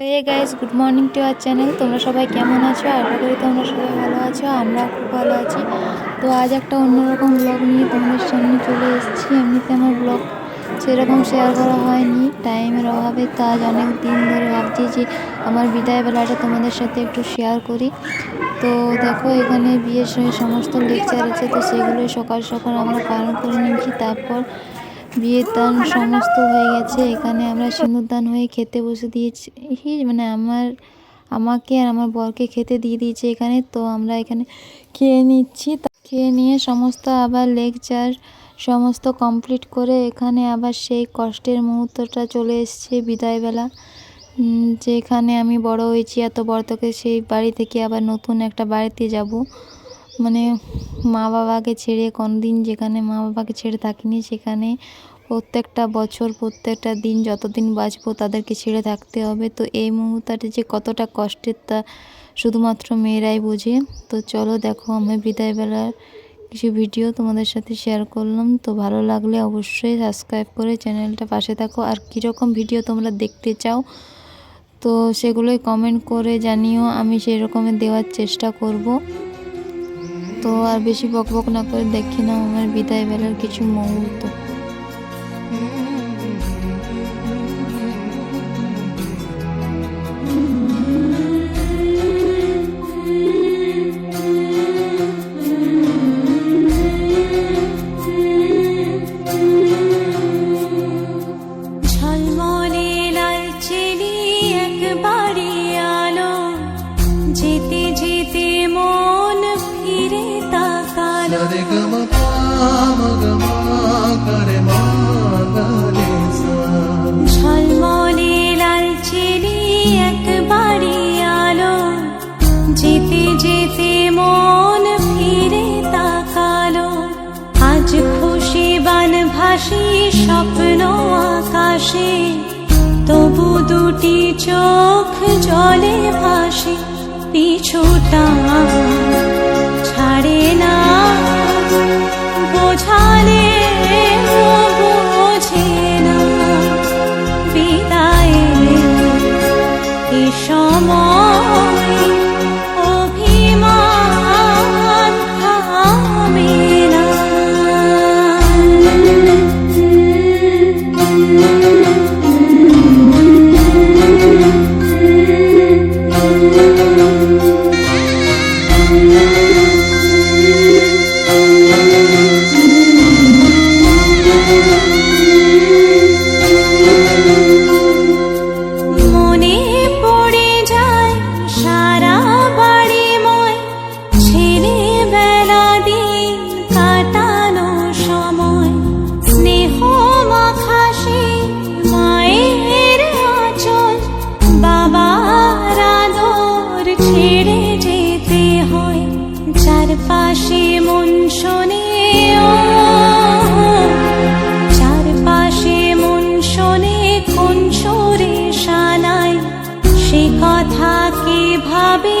Hey guys good morning to our channel তোমরা সবাই কেমন আছো? আশা করি তোমরা সবাই ভালো আছো আমরা খুব ভালো আছি। তো আজ একটা অন্যরকম ব্লগ নিয়ে তোমাদের সামনে চলে এসেছি। এমনিতে আমার ব্লগ সেরকম শেয়ার করা হয়নি টাইমের অভাবে। তো আজ অনেক দিন ধরে ভাবছি যে আমার বিদায় বেলাটা তোমাদের সাথে একটু শেয়ার করি। তো দেখো, এখানে বিয়ের সঙ্গে সমস্ত লেকচার আছে, তো সেগুলোই সকাল সকাল আমরা পালন করে নিয়েছি। তারপর বিয়ের দান সমস্ত হয়ে গেছে। এখানে আমরা সিঁদুর দান হয়ে খেতে বসে দিয়েছি। মানে আমার, আমাকে আর আমার বরকে খেতে দিয়ে দিয়েছে এখানে। তো আমরা এখানে খেয়ে নিচ্ছি। খেয়ে নিয়ে সমস্ত আবার লেকচার সমস্ত কমপ্লিট করে এখানে আবার সেই কষ্টের মুহূর্তটা চলে এসছে বিদায়বেলা। যেখানে আমি বড় হয়েছি এত বড় থেকে সেই বাড়ি থেকে আবার নতুন একটা বাড়িতে যাব। মানে মা বাবাকে ছেড়ে কোনদিন যেখানে মা বাবাকে ছেড়ে থাকিনি, সেখানে প্রত্যেকটা বছর, প্রত্যেকটা দিন যতদিন বাঁচবো তাদেরকে ছেড়ে থাকতে হবে। তো এই মুহূর্তটা যে কতটা কষ্টের তা শুধুমাত্র মেয়েরাই বোঝে। তো চলো দেখো, আমি বিদায়বেলার কিছু ভিডিও তোমাদের সাথে শেয়ার করলাম। তো ভালো লাগলে অবশ্যই সাবস্ক্রাইব করে চ্যানেলটা পাশে থাকো। আর কীরকম ভিডিও তোমরা দেখতে চাও, তো সেগুলোই কমেন্ট করে জানিও। আমি সেই রকমের দেওয়ার চেষ্টা করব। তো আর বেশি বক বক না করে দেখি না আমার বিদায় বেলার কিছু মুহূর্ত। চোখ জলে ভাসে পিছুটা ছেড়ে যেতে হয়, চারপাশে মন শোনে। ও, চারপাশে মন শোনে কোন সুরে শানাই সে কথা কে ভাবে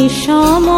বিষম